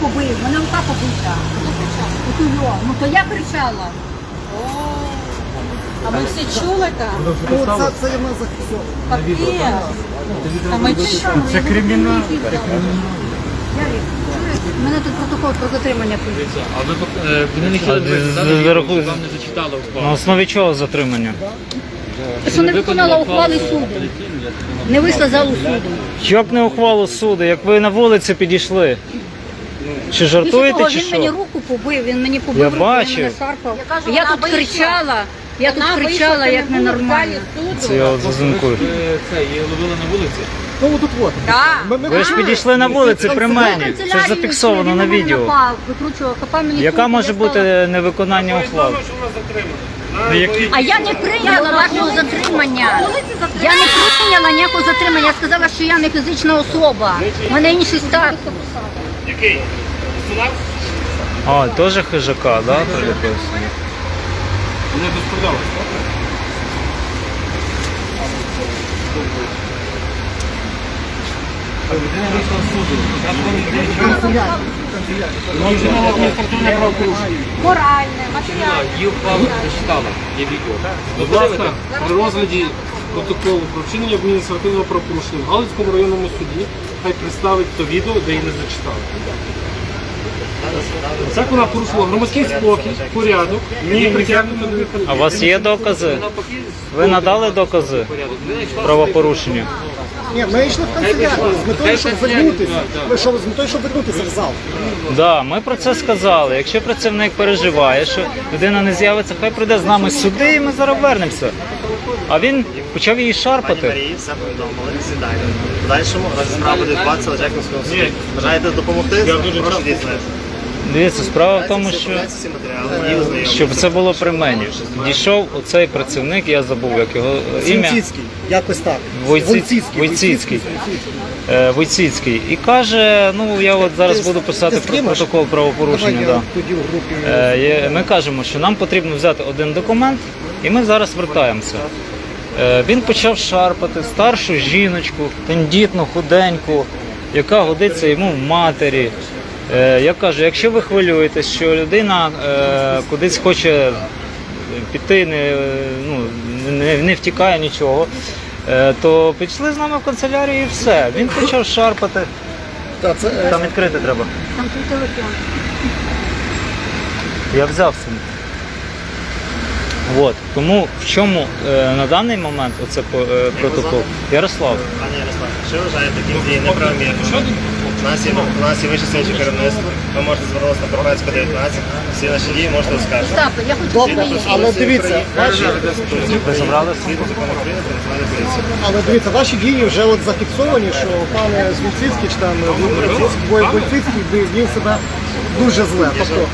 побив, мене рука побита. От його. Ну то я кричала. А ми всі чули там? Ну, це, це є в нас зафіксовано. Капець. А ми чули. Це кримінал. Ярик, чуєш? У мене тут протокол про затримання поліції. А ви е, вони не хотіли А, ви з- з- що рахуй- вам не зачитали На ухвалу. основі чого затримання? Що не виконала ухвали суду. Не вийшла залу суду. Як не ухвалу суду, як ви на вулиці підійшли? Чи жартуєте, того чи він мені руку побив, він мені побив Я руку, бачив. він мене шарпав. Я кажу, Я вона тут вийшла. кричала, я тут Вона кричала, вийшла, як це не було в ненормально. залі суду. Це я от зазимкую. Ви це, її ловили на вулиці. Ну, от тут от. Ми- ми- Ви ж підійшли на вулиці при мені. Це ж зафіксовано на відео. Викручував, хапав мені Яка може я стала- бути невиконання ухвал? А я не прийняла вашого затримання. Я не прийняла ніякого затримання. Я сказала, що я не фізична особа. У мене інший статус. А, теж хижака, да, приліпив собі? Вони з суду. Моральне, матеріальне. Її ухвалу зачитала. Є відео. Будь ласка, при розгляді протоколу про вчинення адміністративного правопорушення в Галицькому районному суді хай представить то відео, де її не зачитали. Це вона порушила громадський спокій, порядок, і притягнуто до А у вас є докази? Ви надали докази правопорушення? Ні, ми йшли в канцелярію з метою, щоб вернутися. Ми що, з метою, щоб вернутися в зал. Да, ми про це сказали. Якщо працівник переживає, що людина не з'явиться, хай прийде з нами сюди, і ми зараз вернемося. А він почав її Пані шарпати. Марії все повідомили, сідайте. В подальшому розгляд справи буде відбуватися в Жеківському суді. Бажаєте допомогти? Прошу дійсно. Дивіться, справа в тому, що щоб це було при мені. Дійшов оцей працівник, я забув, як його ім'я. Сінціцький, якось так. Войціцький. Войціцький. Е, Войціцький. І каже: ну я от зараз буду писати про протокол правопорушення. Да. тоді в групі. Е, є- Ми кажемо, що нам потрібно взяти один документ, і ми зараз вертаємося. Е, Він почав шарпати старшу жіночку, тендітну, худеньку, яка годиться йому в матері. Е, Я кажу, якщо ви хвилюєтесь, що людина е, кудись хоче піти, не, ну, не, не втікає нічого, е, то пішли з нами в канцелярію і все. Він почав шарпати. Та, це, Там відкрити треба. Там твій телефон. Я взяв сумку. От. Тому в чому е, на даний момент оце е, протокол? Ярослав, Пані Ярослав, якщо вважаєте такі дії неправомірними, у нас є, у нас є вище слідче керівництво, ви можете звернутися на Прохацьку 19, всі наші дії можете оскаржити. Так, я хочу Добре, але дивіться, ваші, ви забрали Згідно закону України про національну поліцію. але дивіться, ваші дії вже от зафіксовані, що пан Свіцицький чи там Войціцький він себе дуже зле. Тобто,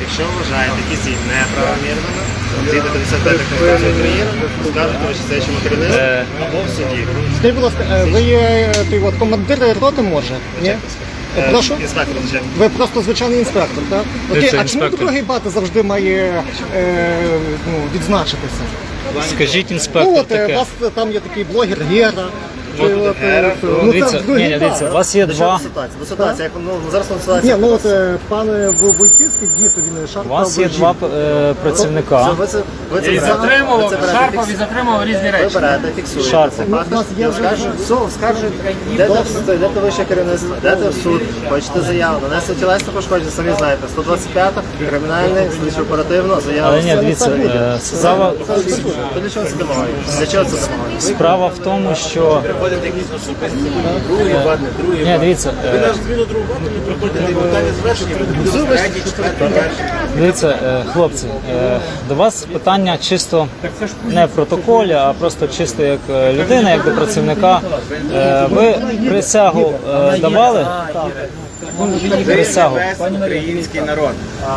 якщо вважаєте якісь дії неправомірними, згідно 55 Конституції України, скажете вище слідчому керівництву Е. або в суді. скажіть, будь ласка, е, ви є е, той от командир роти може? Ні? Е, Прошу? Інспектор Лежак. Ви просто звичайний інспектор, так? Окей, а чому інспектор? другий бати завжди має е, ну, відзначитися? Скажіть Ну інспектор от е, у вас е, там є такий блогер Гера. чи от, е, Ну Дивіться, це ні, другий ні, бат. дивіться, у вас є До чого два. ситуація? До ситуації, як ну зараз на Ні, ну от е, пан Войціцький дійсно він У вас є два е, працівника. Ви це ви це І берете, затримував, ви це берете, шарпав і затримував різні Ви речі. берете, фіксуєте. Шарпав. це Ну, факт, у нас є і вже- оскаржуєте. Все, оскаржуєте. Йдете в суд, йдете в вище керівництво, йдете в суд, хочете заяву, нанесли тілесне пошкодження, самі знаєте. 125 кримінальне, слідчо оперативно, заява. Але ні, дивіться, е, справа, То для чого це домагає? Для чого це справа в тому, що. Ні, дивіться. е, Дивіться, е, хлопці, е, до вас питання чисто не в протоколі, а просто чисто як е, людина, як до працівника. Ви присягу давали? Присягу. весь український народ.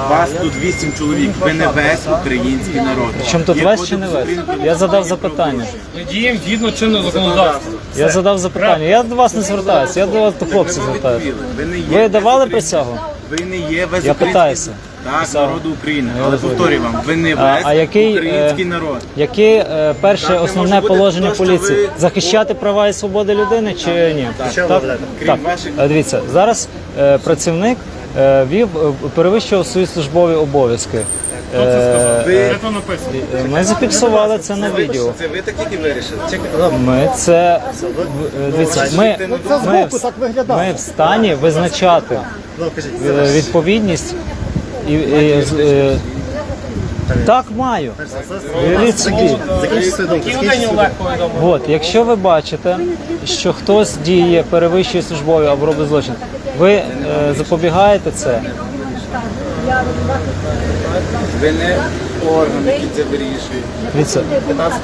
Вас тут вісім чоловік. Ви не весь український народ. Чим тут весь чи не весь? Я задав запитання. Ми діємо згідно чинного законодавства. Я задав запитання. Я до вас не звертаюся, я до вас до хлопців звертаюся. Ви не Ви давали присягу? Ви не є весь Я питаюся. Так, Писав. народу України. Я Але розумію. повторюю вам, ви не А- весь а який, український е, народ. Яке е, перше Так, не основне бути положення то, що поліції? ви- Захищати права і свободи людини чи ні? Ви Так. Крім так. ваших- Е, Дивіться, зараз е, працівник е, вів, е, перевищував свої службові обов'язки. Хто це сказав? Е, Де то написано? е, Ми зафіксували це на відео. Це ви так тільки вирішили. Ми це е, дивіться, ми, Це ми, в- так виглядає. ми в стані визначати Ну, кажіть, е, відповідність і, і, з- е, так маю. Беріть собі. закінчіть свою думку. Які свою думку. От, якщо ви бачите, що хтось діє, перевищує службові або робить злочин, ви е, запобігаєте це. Ви не орган, який це вирішує. Дивіться,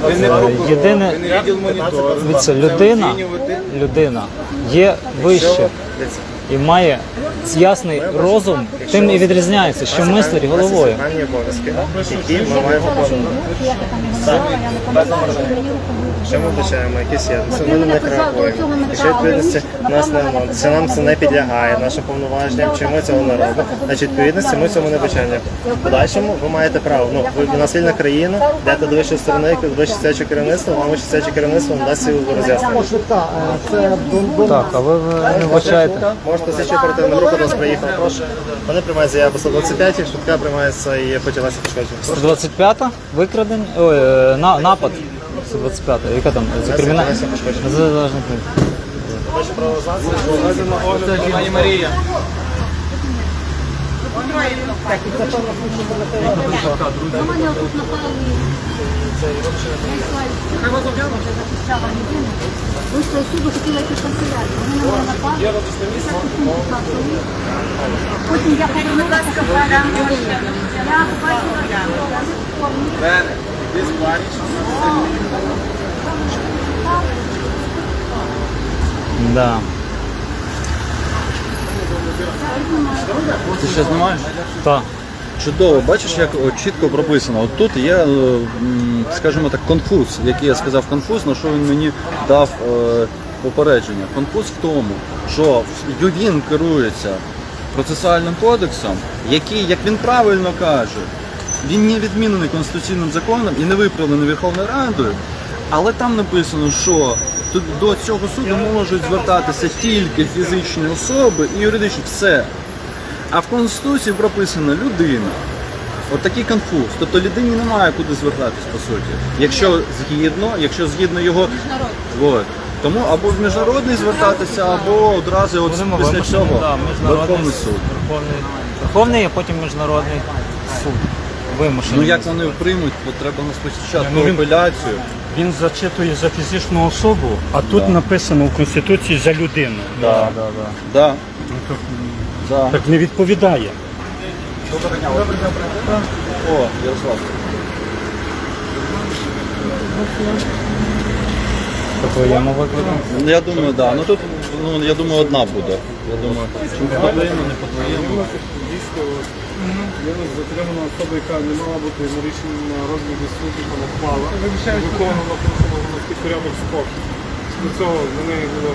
Ви не прокурор, єдине, ви не відділ монітору. дивіться, Це людина, оцінювати. людина є вище і має ясний розум, тим і відрізняється, що мислить головою. Обов'язки, які ми маємо виконувати. Що ми вбачаємо, якісь є. Це ми на них реагуємо. Якщо відповідності нас не це нам це не підлягає, нашим повноваженням, чи ми цього не робимо. Значить, відповідності ми цьому не вбачаємо. В подальшому ви маєте право. Ну, ви у нас вільна країна, йдете до вищої сторони, вище сидяче керівництво, вам вище керівництво надасть ці роз'яснення. Так, а ви ви не вбачаєте? Можете слідчі оперативна група до нас приїхав, Прошу. Вони приймають заяву 125, швидка приймається і потілася пошкодження. 125-та Викрадень? ой, е, на, напад. 125-та, яка там? За кримінальне? За Ваші правознавці, Пані Марія. Вийшла з хотіла йти в. Вони на мене напали. Потім я повернулася, я побачила, Мене. Ти сплачеш. Да. Ти ще знімаєш? Так. Чудово, бачиш, як о, чітко прописано. От тут є, е, м, скажімо так, конфуз, який я сказав конфуз, на що він мені дав е, попередження. Конфуз в тому, що він керується процесуальним кодексом, який, як він правильно каже, він не відмінений конституційним законом і не виправлений Верховною Радою, але там написано, що до цього суду можуть звертатися тільки фізичні особи і юридичні все. А в Конституції прописано людина. От такий конфуз. Тобто людині немає куди звертатись, по суті. Якщо згідно, якщо згідно його. Вот. Тому або в міжнародний звертатися, або одразу от Будемо після вимушені, цього да, міжнародний Верховний суд. Верховний, Верховний, а потім міжнародний суд. Вимушений. Ну як вони приймуть, то треба на спочатку Ну, він- апеляцію. Він зачитує за фізичну особу, а тут написано в Конституції за людину. Да, да, да. Да. Да. Так не відповідає. О, Ярослав. По твоєму виклику. Ну, Я думаю, да. Ну тут, ну я думаю, одна буде. Я думаю, по твоєму, не по твоєму. Є затримана особа, яка не мала бути на рішенні на розгляді суду, там ухвала, виконувала порушення громадський порядок спокій. До цього на неї було,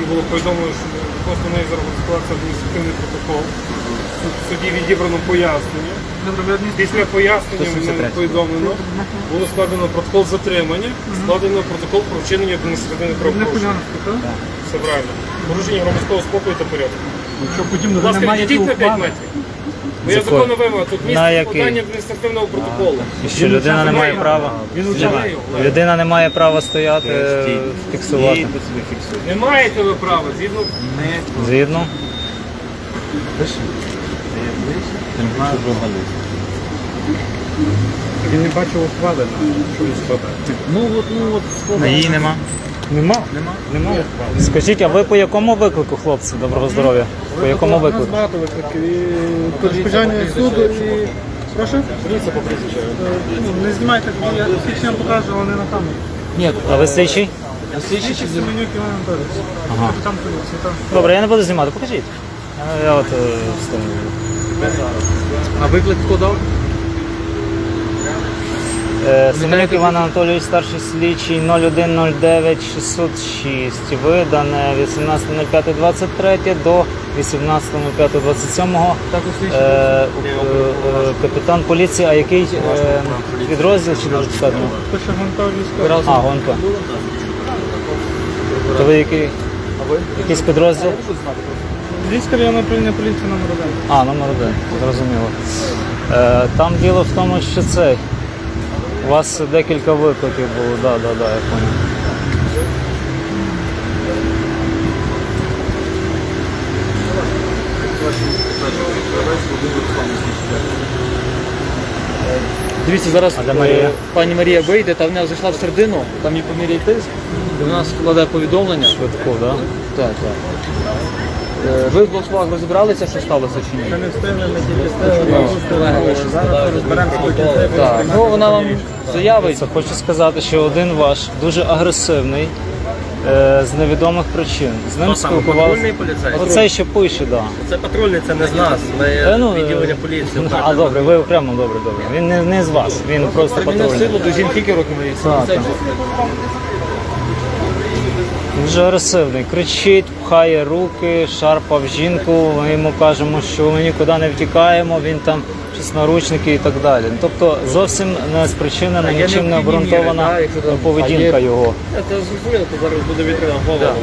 їй було повідомлено, що відносно неї зараз адміністративний протокол. Суд- суді відібрано пояснення. Після пояснення мене повідомлено, було складено протокол затримання, складено протокол про вчинення адміністративних правопорушень. Все правильно. Порушення громадського спокою та порядку. Подібно, Будь ласка, відійдіть на 5 метрів. Бо я Закон. законно вимога, тут На місце який? складання адміністративного протоколу. І що людина не має права. Він. Людина не має права стояти, е, фіксувати. Не маєте ви права, згідно Згідно. Він не бачив ухвали, що він складає. Ну от, ну от Її нема. Нема? Нема. Нема. Скажіть, а ви по якому виклику, хлопці? Доброго здоров'я. По якому виклику? багато викликів. І перешкоджання суду і... Прошу? поліція по прізвищу. Ну, Не знімайте, я фіксію покажу, але не на камеру. Ні, а ви слідчий? Слідчий Семенюк Іван Анатолійович. Ага. Капітан поліції, так. Добре, я не буду знімати, покажіть. Я, я от е, встану. А виклик хто дав? Е, Семенюк Іван Анатолійович, старший слідчий 0109 606. Видане 18.05.23 до 18.05.27. Е, е, е, капітан поліції, а який е, підрозділ чи дуже сказано? А, гонка. То ви який? Якийсь підрозділ? Львівське районне управління поліції номер один. А, номер один, зрозуміло. Е, там діло в тому, що цей. У вас декілька викликів було, да, да, да, я понял. Дивіться, зараз А де Марія? е, пані Марія вийде, та вона зайшла в середину, там їй поміряє тиск, і вона складає повідомлення. Швидко, да? Так, так. Е, Ви в Блокславах розібралися, що сталося чи ні? Не встигли, не тільки встигли. Зараз розберемося до кінця. Так, ну вона вам заявить. Хочу сказати, що один ваш дуже агресивний. е, З невідомих причин. З ним спілкувалися. Оцей, що пише, да. Це патрульний, це не з нас. Е, ну, е, поліції. А добре, ви окремо, добре, добре. Він не, не з вас, він просто Він не в патрульний. силу до жінки скільки Дуже агресивний. Кричить, пхає руки, шарпав жінку. Ми йому кажемо, що ми нікуди не втікаємо, він там щось наручники і так далі. Тобто зовсім не спричинена, нічим не обґрунтована поведінка його. Це зрозуміло, то зараз буде відреаговано.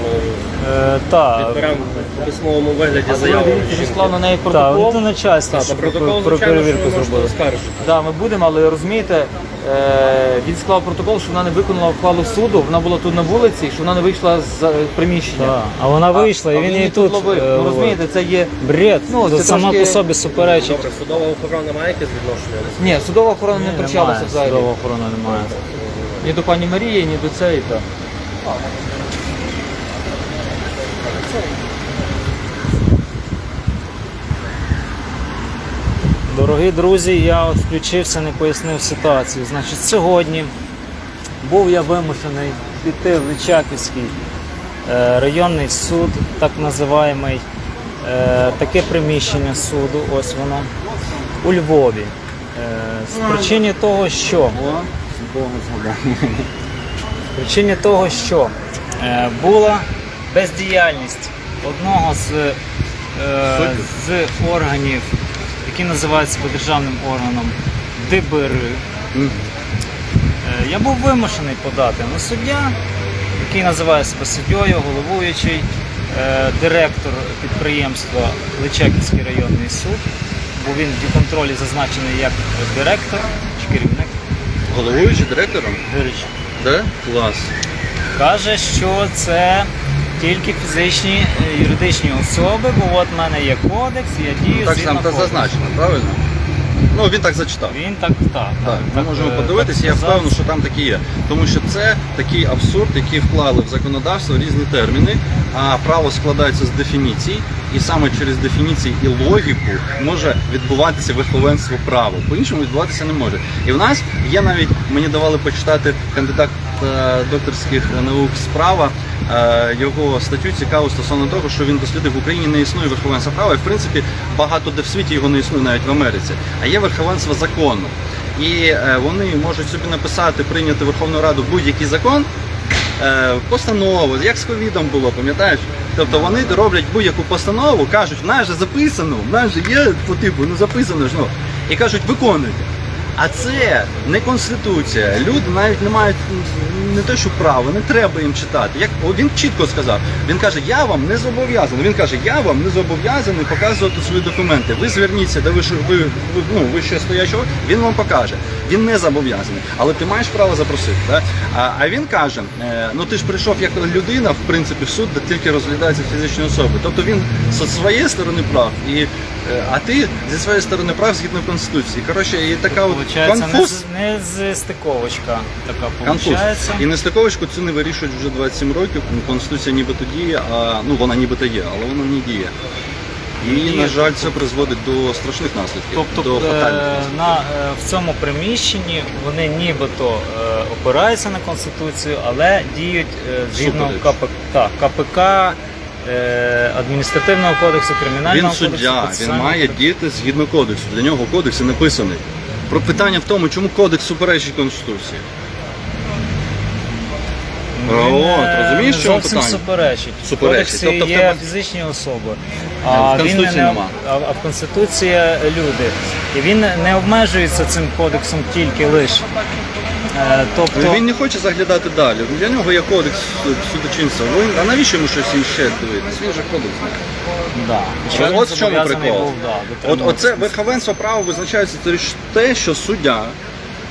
Е, та, Відберемо в письмовому вигляді А заяву. склав на неї та, протокол. це начальство, Та, протокол, про, про звичайно, перевірку що ви можете зробили. оскаржити. Да, ми будемо, але розумієте, е, він склав протокол, що вона не виконала ухвалу суду, вона була тут на вулиці, що вона не вийшла з е, приміщення. Та, А вона вийшла, і він її тут ловив. е, Ну розумієте, це є. Бред, Ну, це це сама трошки- по собі суперечить. Добре, судова охорона має якесь відношення? Ні, судова охорона не Ні, втручалася взагалі. Судова охорона немає. Ні до пані Марії, ні до цієї. Та. Дорогі друзі, я от включився, не пояснив ситуацію. Значить, сьогодні був я вимушений піти в Личаківський е, районний суд, так називаємий, е, таке приміщення суду, ось воно, у Львові. Е, з причини того, що з причини того, що е, була бездіяльність одного з, е, з органів, який називається державним органом ДБР. Е, Я був вимушений подати на суддя, який називає себе суддєю, головуючий, е, директор підприємства Личаківський районний суд, бо він в контролі зазначений як директор чи керівник. Головуючий директором? Да? Клас. Каже, що це тільки фізичні е, юридичні особи, бо от в мене є кодекс, я дію Так згідно там та кодексу. зазначено, правильно? Ну він так зачитав. Він так, так. Так, ми можемо е, подивитися, я так сказав. впевнений, що там такі є. Тому що це такий абсурд, який вклали в законодавство різні терміни, а право складається з дефініцій, і саме через дефініції і логіку може відбуватися верховенство права. По-іншому відбуватися не може. І в нас є навіть, мені давали почитати кандидат е, докторських наук справа. е, Його статтю цікаву стосовно того, що він дослідив в Україні не існує верховенства права, і в принципі багато де в світі його не існує, навіть в Америці. А є верховенство закону. І е, вони можуть собі написати, прийняти Верховну Раду будь-який закон, постанову, як з ковідом було, пам'ятаєш? Тобто вони роблять будь-яку постанову, кажуть, в нас же записано, в нас же є по типу, ну записано ж ну. І кажуть, виконуйте. А це не конституція. Люди навіть не мають не те, що право, не треба їм читати. Як він чітко сказав, він каже, я вам не зобов'язаний. Він каже, я вам не зобов'язаний показувати свої документи. Ви зверніться до вище, ви, ви, ну, вище стоячого, він вам покаже. Він не зобов'язаний. Але ти маєш право запросити. Да? А, а він каже: е, ну ти ж прийшов як людина, в принципі, в суд, де тільки розглядаються фізичні особи. Тобто він зі своєї сторони прав, і, а ти зі своєї сторони прав згідно конституції. Коротше, і така от Получається, не, конфуз. з- не з стиковочка така Конфуз. получається. І нестиковочку цю не вирішують вже 27 років. Ну, Конституція нібито діє, а ну вона нібито є, але вона не діє. І, І- на жаль, це призводить до страшних наслідків, Тобто до фатальних е, наслідків. на, е, в цьому приміщенні вони нібито е, опираються на Конституцію, але діють е, згідно Супереч. КПК, так, КПК, е, адміністративного кодексу, кримінального Він кодексу. суддя, він має діяти згідно кодексу. Для нього кодекс і написаний. Про питання в тому, чому кодекс суперечить Конституції. Він, От, е, розумієш, зовсім питання? суперечить. Суперечить. В кодексі Тобто в тебе- фізичні особи, А, а, в він Конституції не, нема. а, а в Конституції люди. І він не обмежується цим кодексом тільки лише. Е, тобто, Він не хоче заглядати далі. Для нього є кодекс судочинства. Він- А навіщо йому щось інше дивитись? Він же кодекс. да. Хоча От в чому прикол. був, да, От оце верховенство права визначається через те, що суддя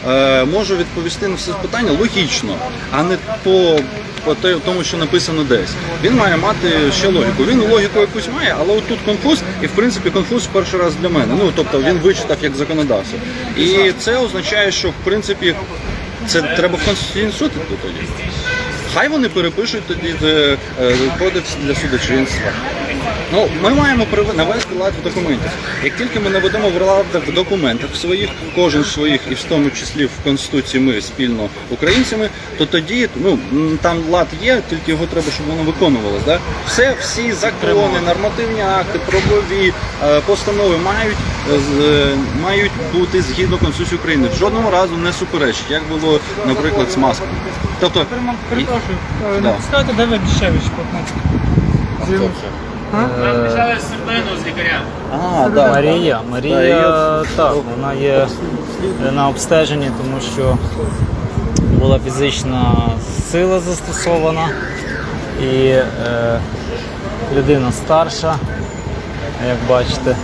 е, може відповісти на всі питання логічно, а не по, по тому, що написано десь. Він має мати ще логіку. Він логіку якусь має, але от тут конфуз, і в принципі конфуз перший раз для мене. Ну тобто він вичитав як законодавство. І це означає, що в принципі це треба в Конституційний тоді. Хай вони перепишуть тоді е, е, кодекс для судочинства. Ну, ми маємо навести лад в документах. Як тільки ми наведемо в лад в документах своїх, кожен в своїх, і в тому числі в Конституції ми спільно українцями, то тоді ну там лад є, тільки його треба, щоб воно виконувалось. Да? Все, всі закони, нормативні акти, правові е, постанови мають, е, е, мають бути згідно Конституції України. В жодному разу не суперечить, як було, наприклад, з масками. Тобто, Перепрошую, е, Да. не де ви Бішевич 15? А, да, Марія, Да, Марія, і так, вона є на обстеженні, тому що була фізична сила застосована. І е, людина старша, як бачите.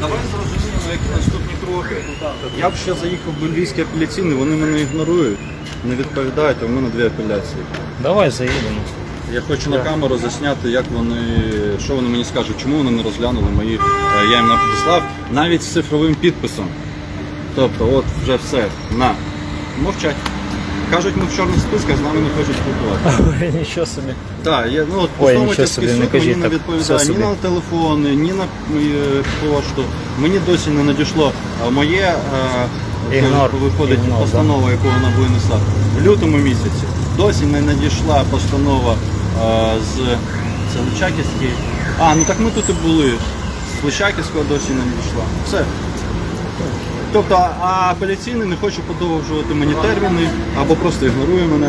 Давай зрозуміємо, які наступні кроки. Я б ще заїхав в бельгійський апеляційний, вони мене ігнорують, не відповідають, а в мене дві апеляції. Давай заїдемо. Я хочу на камеру засняти, як вони, що вони мені скажуть, чому вони не розглянули мої. е, Я їм написав навіть з цифровим підписом. Тобто, от вже все. На. Мовчать. Кажуть, ми в чорних списках, з нами не хочуть спілкуватися. Ой, Нічого собі. Так, я, ну, от Ой, нічого Постановительський собі, не кажіть мені не так, відповідає все ні собі. на телефони, ні на е, пошту. Мені досі не надійшло а моє е, Ігнор. виходить Ігнор, да. постанова, яку вона винесла в лютому місяці. Досі не надійшла постанова е, з це Личаківський. А, ну так ми тут і були. З Личаківського досі не надійшла. Все. Тобто, а апеляційний не хоче подовжувати мені терміни або просто ігнорує мене.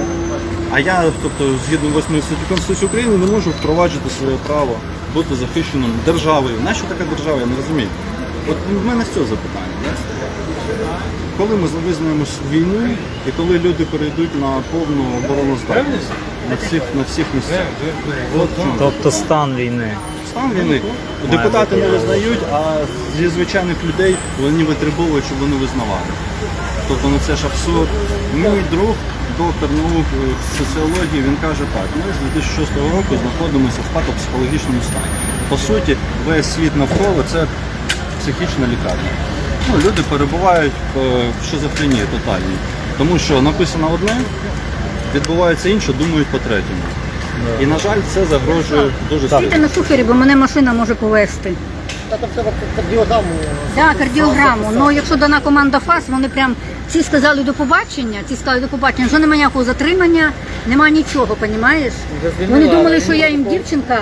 А я, тобто, згідно 8 статті Конституції України, не можу впроваджувати своє право бути захищеним державою. Нащо така держава, я не розумію. От в мене цього запитання. Да? Коли ми визнаємо війну і коли люди перейдуть на повну обороноздатність на всіх, на всіх місцях. От в чому. Тобто стан війни. Стан війни. Депутати не визнають, а зі звичайних людей вони витребовують, щоб вони визнавали. Тобто ну це ж абсурд. Мій друг, доктор наук е, соціології, він каже так, ми з 2006 року знаходимося в патопсихологічному стані. По суті, весь світ навколо це психічна лікарня. Ну, люди перебувають е, в шизофренії тотальній. Тому що написано одне, відбувається інше, думають по третьому. І, на жаль, це загрожує дуже Стійте сильно. на шухері, бо мене машина може повезти. Та там треба кардіограму. Так, кардіограму. Ну якщо дана команда ФАС, вони прям ці сказали до побачення, ці сказали до побачення, що немає ніякого затримання, немає нічого, понімаєш? Вони думали, що я їм дівчинка,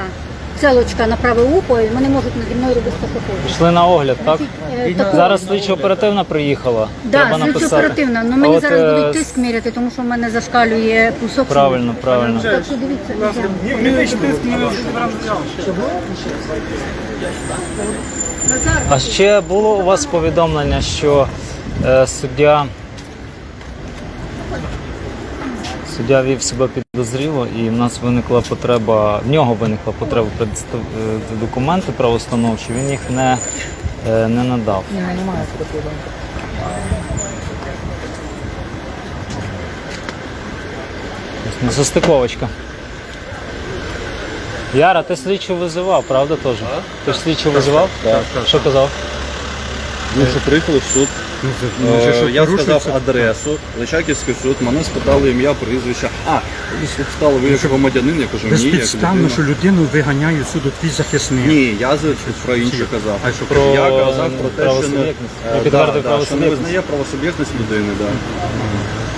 целочка на праве ухо, і вони можуть наді мною робити хочуть. Пішли на огляд, так? Е, такого- Зараз слідчо оперативна приїхала. Да, Треба слідчо написати. оперативно. Ну А мені от, зараз е, будуть тиск міряти, тому що в мене зашкалює пусок. Правильно, правильно. Так що дивіться, тиск, ми. А ще було у вас повідомлення, що е, суддя, суддя вів себе підозріло, і в нас виникла потреба, в нього виникла потреба представити документи правоустановчі, він їх не, е, не надав. Ні, немає такого. Несостиковочка. Яра, ти слідчу визивав, правда теж? Ти ж слідчу визивав? Так, Що казав? Ну, що приїхали в суд. Ну, Е, що, я порушується? сказав адресу, Личаківський суд, мене спитали ім'я, прізвище. А, спитали, ви як громадянин, я кажу, ні, як Безпідставно, людина. що людину виганяють суду твій захисник. Ні, я за- про інше казав. А що Про я казав про те, що не, правосуб'єктність. е, Не підтвердив да, да, що не правосуб'єктність. визнає правосуб'єктність людини. Да.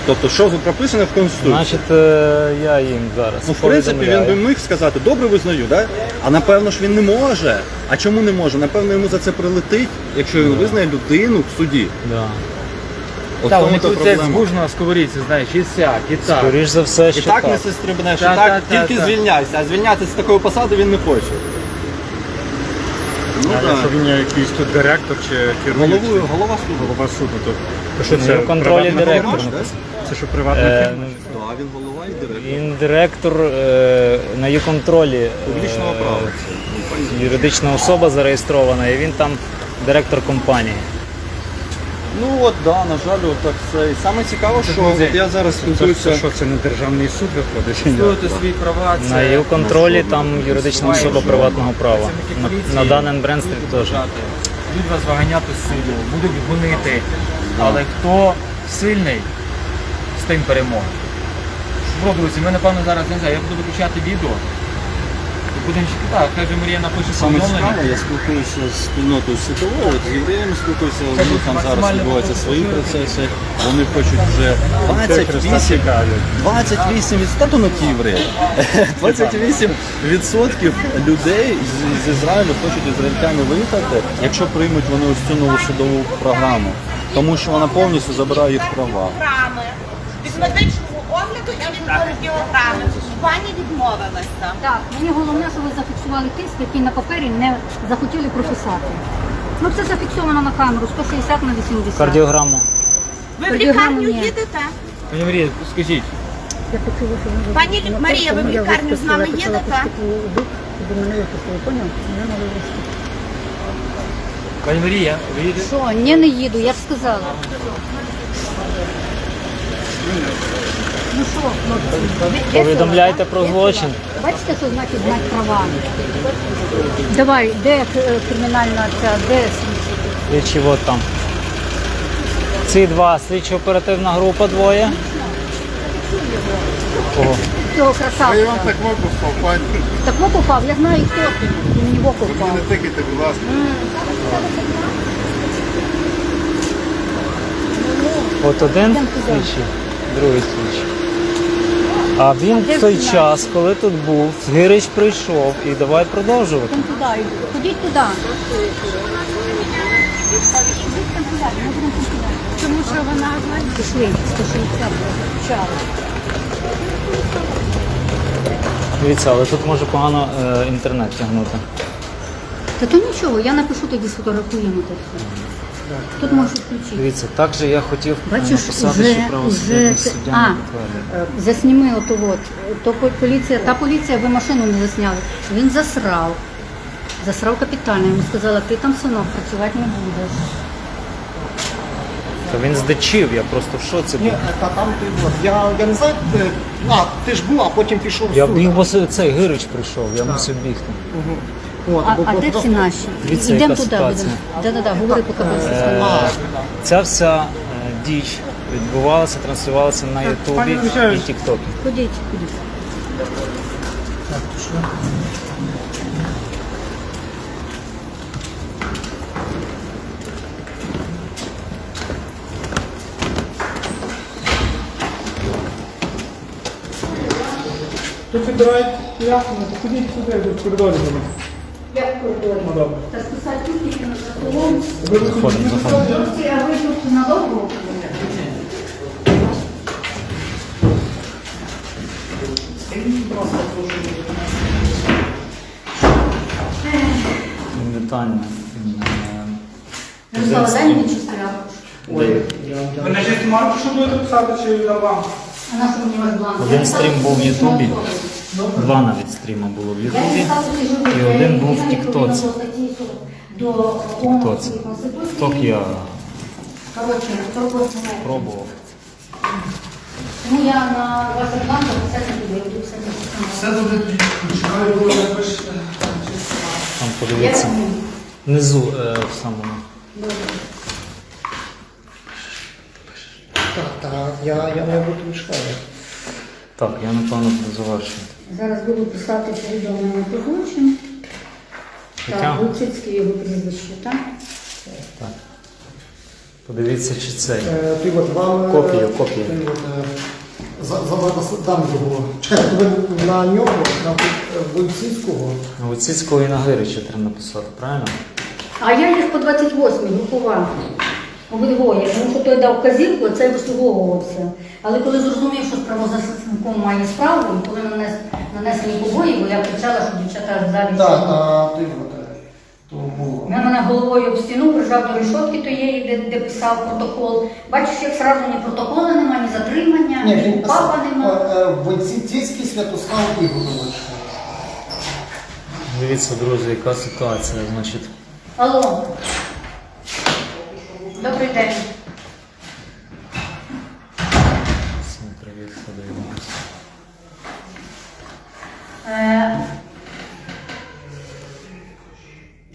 Тобто, що прописано в Конституції? Значить, е, я їм зараз. Ну, в принципі, він повідомляю. би міг сказати, добре визнаю, да? а напевно ж він не може. А чому не може? Напевно, йому за це прилетить, якщо він визнає людину в суді. Да. От Так, тому вони то тут проблема. згужно на сковорідці, знаєш, і сяк, і так. Скоріш за все, І що так так. не сестрибне, що Та, так, та, та, тільки та. звільняйся, а звільнятися з такої посади він не хоче. Ну, А так. якщо він якийсь тут директор чи керуючий? Головою, голова суду. Голова суду, то що це контролі директор. Це що приватна Е, фірма? Так, він голова і директор. Він директор е, на її контролі е, Публічного права. юридична особа зареєстрована, і він там директор компанії. Ну от, да, на жаль, так це. І саме цікаво, що от я зараз спілкуюся. це що, це не державний суд виходить? свої права. На її контролі там юридична особа приватного права. На, на Дан Бренстріт теж. Будуть вас виганяти з суду, будуть гонити. Але хто сильний, з тим перемога. Що, друзі, ми напевно зараз не знаю, я буду виключати відео. Будемо чекати. Хай же Марія напише Саме повідомлення. цікаве, я спілкуюся з спільнотою світовою, от з євреями спілкуюся, у них там зараз максимально відбуваються свої процеси. Вони хочуть вже 28, 28 від та то не ті євреї. 28 відсотків людей з, з Ізраїлю хочуть ізраїльтяни виїхати, якщо приймуть вони ось цю нову судову програму, тому що вона повністю забирає їх права. Програми. Від медичного огляду і від кардіограми. Пані відмовилася. Так, мені головне, що ви зафіксували тиск, який на папері не захотіли прописати. Ну це зафіксовано на камеру 160 на 80. Кардіограму. Ви в Кардіограму лікарню ні. їдете? Пані Марія, скажіть, Я почула, що ви Пані Марія, ви в Я лікарню з випустила, нами я почала їдете? дух, щоб мене випустили, поняв? Мене мали випустити. Пані Марія, ви їдете? Що, ні, не їду, я ж сказала. Ну що, хлопці? ви- Повідомляйте про злочин. Бачите, що значить знати права? Давай, де е, кримінальна ця, де слідчі? Слідчі от там. Ці два слідчо оперативна група двоє. Ого. Цього красавця. так можу пані. Так в око впав, я знаю, хто ти. Він мені в око впав. тикайте, будь ласка. От один туди. слідчий, другий слідчий. А він в той час, коли тут був, Гирич прийшов і давай продовжувати. Там туди йду. Ходіть туди. Тому що вона Пішли, 160 почали. Дивіться, але тут може погано е, інтернет тягнути. Та то нічого, я напишу тоді сфотографуємо те все. Тут можеш включити. Дивіться, так же я хотів Бачиш, написати, уже- що правосуддя уже- суддя а. не підтвердив. Засніми ото от. То по- поліція, та поліція, ви машину не засняли. Він засрав. Засрав капітально. Йому сказала, ти там синок працювати не будеш. Та він здичив, я просто в шоці Ні, та там ти от. Я, я не знаю, ти, а, ти ж був, а потім пішов в Я суд. біг, бо с- цей Гирич прийшов, я мусив бігти. От, А, бо а де просто- всі наші? Дивіться, Ідемо туди. ситуація. будемо. Да-да-да, говори, поки поліція Е. Ця вся е, діч відбувалася, транслювалася на Ютубі і Тіктокі. Ходіть, ходіть. Тут відбирають ясно, ходіть сюди, в коридорі до. Як в коридорі? Добре. Та списати тільки на столом. Заходимо, заходимо. А ви тут надовго? Детально. Ярослава, дай мені чистий аркуш. Ви на чисту марку, що будете писати, чи на вам? Один стрім був в Ютубі. Два навіть стріма було в Ютубі. І один був в Тіктоці. Тіктоці. Ток я не. пробував. Тому я на ваших бланках писати не буду, я буду Все дуже чекаю, коли напишете. Там подивіться. Внизу е, в самому. Так, так, я, я не буду чекаю. Так, я напевно буду завершувати. Зараз буду писати повідомлення про злочин. Так, Луцицький його прізвище, так? Так. Подивіться, чи цей. Е, Ти от вам... е, Копію, копію. ти от, е, за- Зараз дам його. Чекайте, ви на нього, на е, Войціцького. На Войціцького і на Гирича треба написати, правильно? А я їх по 28 групував. Обидвоє, тому що той дав вказівку, а цей вислуговувався. Але коли зрозумів, що з правозахисником має справу, і коли нанес, нанесені побої, бо я кричала, що дівчата в залі. Так, а ти от. е, Він мене головою об стіну прижав до решетки тієї, де, де писав протокол. Бачиш, як сразу ні протоколу нема, ні затримання, Ні, ні папа нема. Е, е, Войціцький Святослав Ігорович. Дивіться, друзі, яка ситуація, значить. Алло. Добрий день. Всім привіт, хто дивиться. Е,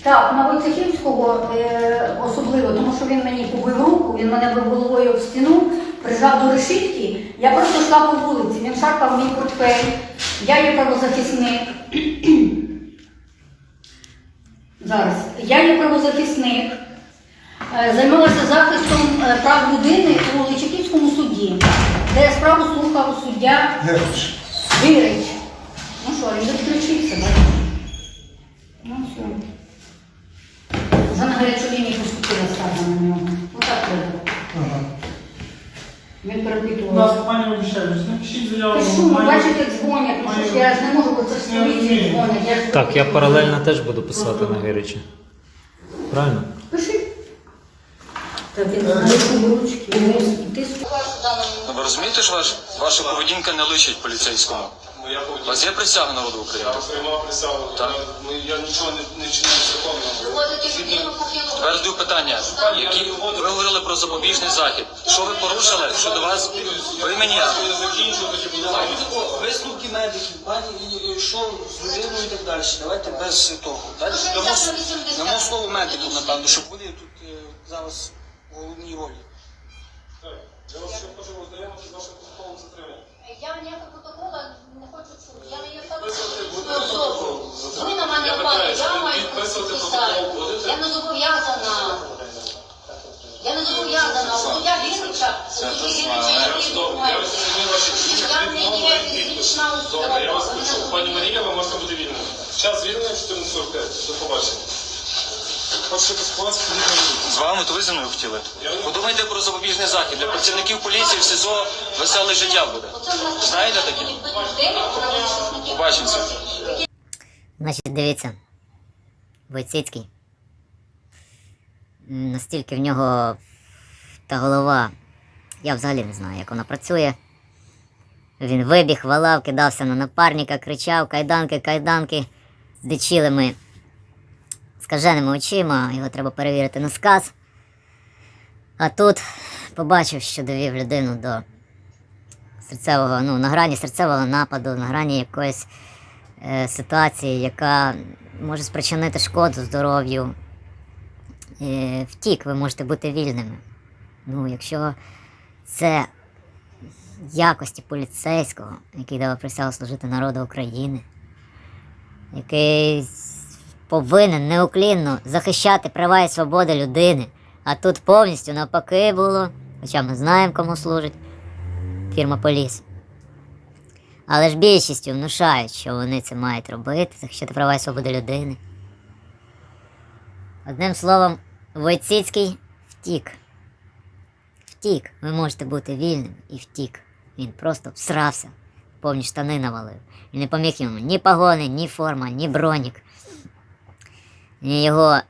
Так, на Войцехівського е, особливо, тому що він мені побив руку, він мене бив головою об стіну, прижав до решітки. Я просто йшла по вулиці, він шарпав мій портфель, я є правозахисник. Зараз. Я є правозахисник, займалася захистом е, прав людини у Личаківському суді, де справу слухав суддя. Вірич. Ну що, він відключився, бачиш? Ну все. Вже на гарячу лінію поступила скарга на нього. Отак треба. Він перепитував. пані Олішевич, напишіть заяву. Ти що, ну бачите, дзвонять, ну що ж я ж не можу, бо це ж поліції дзвонять. Ж... Так, я паралельно теж буду писати на Гирича. Правильно? Пиши. Так, він знайшов ручки, і ти Ну, ви розумієте, що ваш, ваша поведінка не личить поліцейському? Моя У вас є присяга народу України? приймав присягу. Так. Ну, Я нічого не, не чинив законно. Тепер задаю питання, які ви говорили про запобіжний захід. Що ви порушили? Що до вас ви мені Висновки медиків, пані, і- що з людиною і так далі. Давайте без того. Далі дамо, дамо слово медикам, напевно, щоб вони тут е, зараз головній ролі. Я вас ще хочу ознайомити з вашим протоколом затримання. Я ніякого протокола не хочу чути. Я не є особу. Ви на мене впали, я маю підписати. Я не зобов'язана. Я не зобов'язана. Я Віннича, от Віннича, я приймаю. Я не є фізична Добре, я вас особа. почув. Пані Марія, ви можете бути вільними. Час звільнення 14.45. До побачення. Хочете поспілкуватися, з вами, то ви зі мною хотіли? Подумайте про запобіжний захід. Для працівників поліції в СИЗО веселе життя буде. Знаєте таке? Побачимося. Значить, дивіться, Войціцький. Настільки в нього та голова, я взагалі не знаю, як вона працює. Він вибіг, валав, кидався на напарника, кричав кайданки, кайданки з дичілими скаженими очима, його треба перевірити на сказ. А тут побачив, що довів людину до серцевого, ну, на грані серцевого нападу, на грані якоїсь е, ситуації, яка може спричинити шкоду здоров'ю. Е, втік, ви можете бути вільними. Ну, якщо це якості поліцейського, який дав присягу служити народу України, який повинен неуклінно захищати права і свободи людини, а тут повністю навпаки було, хоча ми знаємо, кому служить фірма Поліс. Але ж більшістю внушають, що вони це мають робити, захищати права і свободи людини. Одним словом, Войціцький втік. Втік. Ви можете бути вільним і втік. Він просто всрався, повні штани навалив. І не поміг йому ні погони, ні форма, ні бронік. Його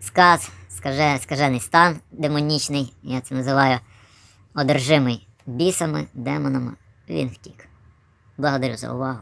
сказ, скаже, скажений стан демонічний, я це називаю одержимий бісами, демонами, він втік. Благодарю за увагу.